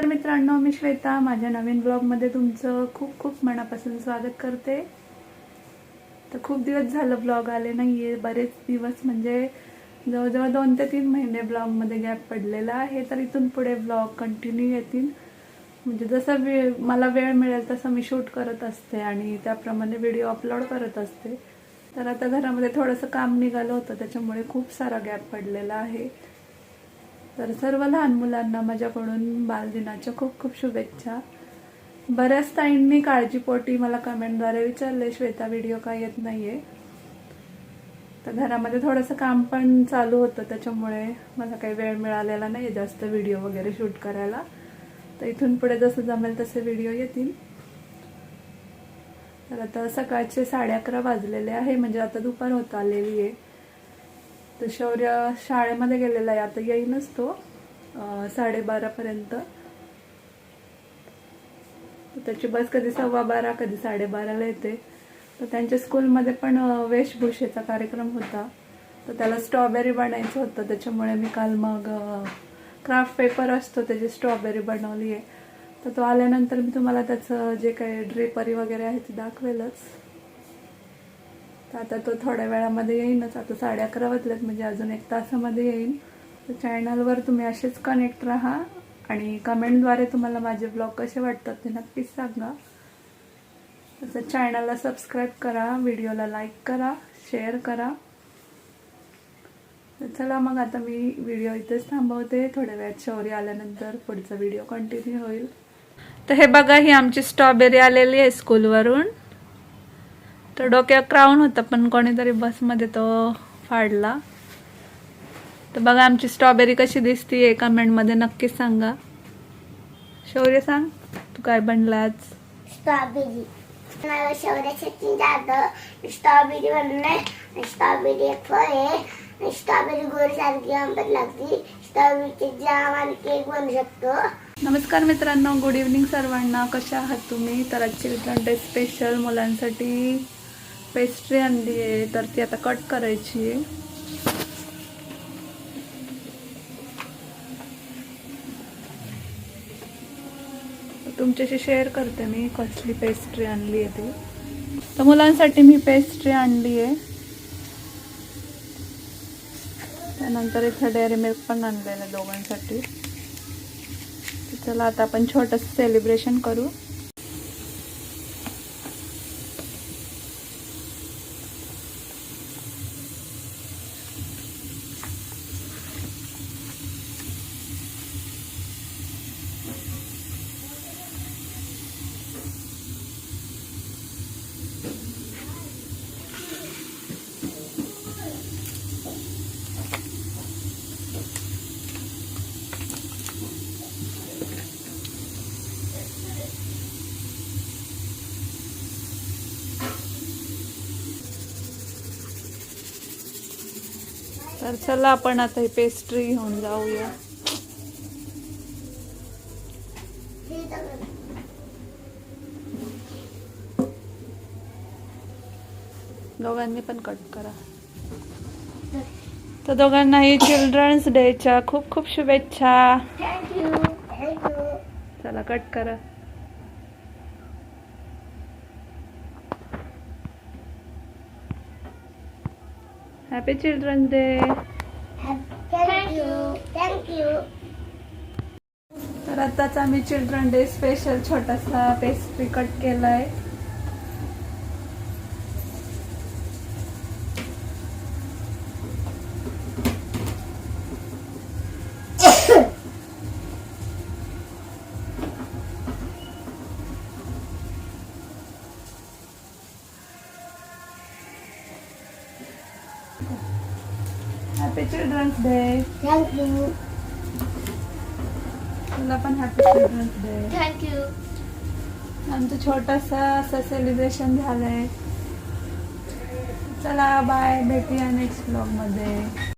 नमस्कार मित्रांनो मी श्वेता. माझ्या नवीन ब्लॉगमध्ये तुमचं खूप खूप मनापासून स्वागत करते. तर खूप दिवस झालं ब्लॉग आले नाही आहे बरेच दिवस म्हणजे जवळजवळ दोन ते तीन महिने ब्लॉगमध्ये गॅप पडलेला आहे. तर इथून पुढे ब्लॉग कंटिन्यू येतील. म्हणजे जसं वेळ मला वेळ मिळेल तसं मी शूट करत असते आणि त्याप्रमाणे व्हिडिओ अपलोड करत असते. तर आता घरामध्ये थोडंसं काम निघालं होतं त्याच्यामुळे खूप सारा गॅप पडलेला आहे. तर सर्व लहान मुलांना माझ्याकडून बालदिनाच्या खूप खूप शुभेच्छा. बऱ्याच ताईंनी काळजीपोटी मला कमेंटद्वारे विचारले श्वेता व्हिडिओ का येत नाहीये? तर घरामध्ये थोडंसं काम पण चालू होतं त्याच्यामुळे मला काही वेळ मिळालेला नाही जास्त व्हिडिओ वगैरे शूट करायला. तर इथून पुढे जसं जमेल तसे व्हिडिओ येतील. तर आता सकाळचे साडे अकरा वाजलेले आहे म्हणजे आता दुपार होत आलेली आहे. तर शौर्य शाळेमध्ये गेलेला आहे. आता येईनच तो साडेबारापर्यंत त्याची बस कधी सव्वा बारा कधी साडेबाराला येते. तर त्यांच्या स्कूलमध्ये पण वेशभूषेचा कार्यक्रम होता. तर त्याला स्ट्रॉबेरी बनायचं होतं. त्याच्यामुळे मी काल मग क्राफ्ट पेपर असतो त्याची स्ट्रॉबेरी बनवली आहे. तर तो आल्यानंतर मी तुम्हाला त्याचं जे काही ड्रेपरी वगैरे आहे ते दाखवेलच. तर आता तो थोड्या वेळामध्ये येईनच. आता साडे अकरा वाजलेत म्हणजे अजून एक तासामध्ये येईन. तर चॅनलवर तुम्ही असेच कनेक्ट राहा आणि कमेंटद्वारे तुम्हाला माझे ब्लॉग कसे वाटतात ते नक्कीच सांगा. तसं चॅनलला सबस्क्राईब करा व्हिडिओला लाईक करा शेअर करा. तर चला मग आता मी व्हिडिओ इथेच थांबवते. थोड्या वेळात शौर्य आल्यानंतर पुढचा व्हिडिओ कंटिन्यू होईल. तर हे बघा ही आमची स्ट्रॉबेरी आलेली आहे स्कूलवरून तर डोक्यात क्राऊन होता पण कोणीतरी बसमध्ये तो फाडला. तर बघा आमची स्ट्रॉबेरी कशी दिसतीये कमेंटमध्ये नक्कीच सांगा. शौर्य सांग तू काय बनला आज स्ट्रॉबेरी मला शौर्यासाठी जातं स्ट्रॉबेरी बनलंय स्ट्रॉबेरी एक फळ आहे. स्ट्रॉबेरी गोड सारखी आंबट लागते. स्ट्रॉबेरीचे जाम आणि केक बनू शकतो. नमस्कार मित्रांनो गुड इव्हनिंग सर्वांना. कशा आहात तुम्ही? तर आज चिल्ड्रन डे स्पेशल मुलांसाठी. पेस्ट्री आणली आहे तर ती आता कट करायची आहे. तुमच्याशी शेअर करते मी कसली पेस्ट्री आणली आहे ती. तर मुलांसाठी मी पेस्ट्री आणली आहे. त्यानंतर इथं डेअरी मिल्क पण आणलेलं आहे दोघांसाठी. चला आता आपण छोटंसं सेलिब्रेशन करू. तर चला आपण आता ही पेस्ट्री घेऊन जाऊया. दोघांनी पण कट करा. तर दोघांनाही चिल्ड्रन्स डेच्या खूप खूप शुभेच्छा. चला कट करा. Happy children's day thank you thank you तर आताच आम्ही चिल्ड्रन डे स्पेशल छोटासा पेस्ट्री कट केलाय. Happy children's day thank you तुला पण हॅपी चिल्ड्रन्स डे थँक्यू आमचं छोटंसं असं सेलिब्रेशन झालंय. चला बाय भेटूया नेक्स्ट ब्लॉगमध्ये